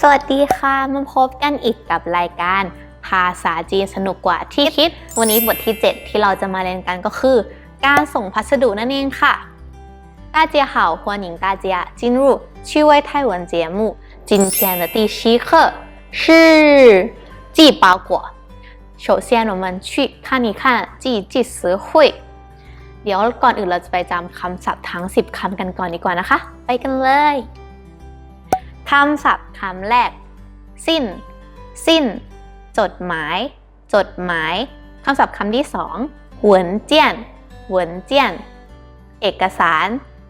สวัสดีค่ะมาพบกันอีกกับรายการภาษาจีนสนุกกว่าที่คิด วันนี้บทที่ 7 ที่เราจะมาเรียนกันก็คือ การส่งพัสดุนั่นเองค่ะ大家好欢迎大家进入趣味泰文节目今天的第十课是寄包裹首先我们去看一看寄寄词汇เดี๋ยวก่อนอื่นเราจะไปจำคำศัพท์ทั้ง 10คำกันก่อนดีกว่านะคะ ไปกันเลย คำศัพท์คำแรก สิ้น สิ้น จดหมาย จดหมายคำศัพท์คำที่สองหวนเจียนหวนเจียน เอกสาร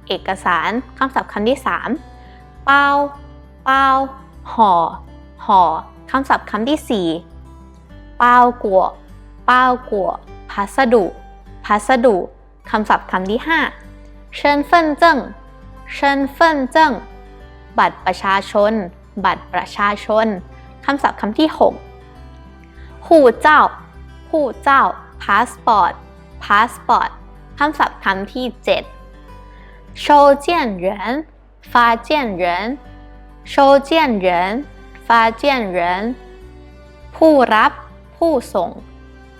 เอกสารคำศัพท์คำที่สามเป้า เป้า ห่อ ห่อคำศัพท์คำที่สี่เป้ากัว เป้ากัว พัสดุ พัสดุคำศัพท์คำที่ห้าเชิญเฟินเจิ้งเชิญเฟินเจิ้ง บัตรประชาชน บัตรประชาชนคำศัพท์คำที่6หูเจ้าหูเจ้าพาสปอร์ตพาสปอร์ตคำศัพท์คำที่ 7โชเจียนเหรินฟาเจียนเหรินโชเจียนเหรินฟาเจียนเหรินผู้รับ ผู้ส่ง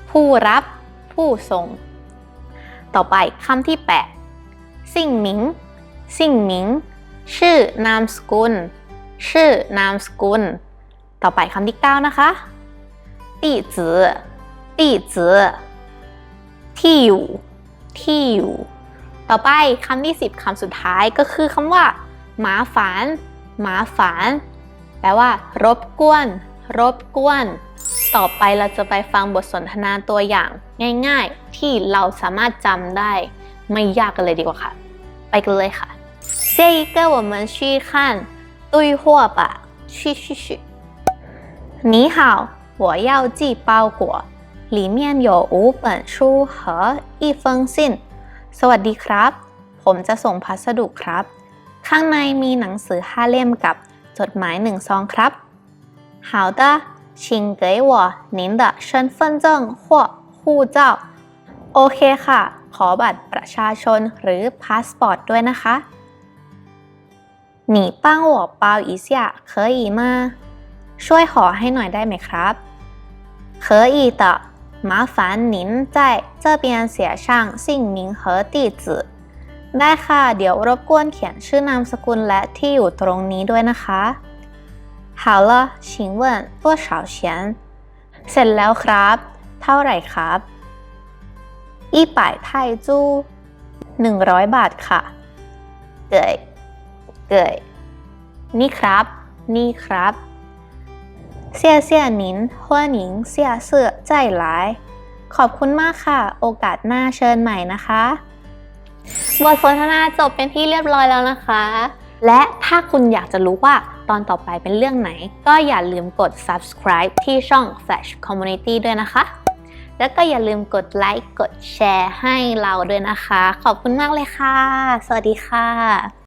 ผู้รับ ผู้ส่ง ต่อไปคำที่ 8 สิ่งหมิง สิ่งหมิง ชื่อนามสกุล ชื่อนามสกุล ต่อไปคำที่9นะคะตีจือตีจือที่อยู่ ที่อยู่ ต่อไปคำที่10คำสุดท้ายก็คือคำว่า หมาฝานหมาฝานแปลว่า รบกวน รบกวน ต่อไปเราจะไปฟังบทสนทนาตัวอย่าง ง่าย ๆ ที่เราสามารถจำได้ ไม่ยากกันเลยดีกว่าค่ะ ไปกันเลยค่ะ 这一个我们去看对话吧。去去去。你好，我要寄包裹，里面有五本书和一封信。สวัสดีครับ ผมจะส่งพัสดุครับ ข้างในมีหนังสือห้าเล่มกับจดหมายหนึ่งซองครับ好的请给我您的身份证或护照โอเคค่ะ ขอบัตรประชาชนหรือพาสปอร์ตด้วยนะคะ 你帮我包一下可以吗ช่วยขอให้หน่อยได้ไหมครับ可以的麻烦您在这边写上姓名和地址ได้ค่ะ เดี๋ยวรบกวนเขียนชื่อนามสกุลและที่อยู่ตรงนี้ด้วยนะคะ好了请问多少钱เสร็จแล้วครับ เท่าไหร่ครับ一百泰铢หนึ่งร้อยบาทค่ะเกย เกนี่ครับ นี่ครับเสียเสียนินหัวหนิงเสียเสือใจหลาย ขอบคุณมากค่ะ โอกาสหน้าเชิญใหม่นะคะ บทสนทนาจบเป็นที่เรียบร้อยแล้วนะคะ และถ้าคุณอยากจะรู้ว่าตอนต่อไปเป็นเรื่องไหน ก็อย่าลืมกด subscribe ที่ช่อง Flash Community ด้วยนะคะ แล้วก็อย่าลืมกดไลค์ กดแชร์ให้เราด้วยนะคะ ขอบคุณมากเลยค่ะ สวัสดีค่ะ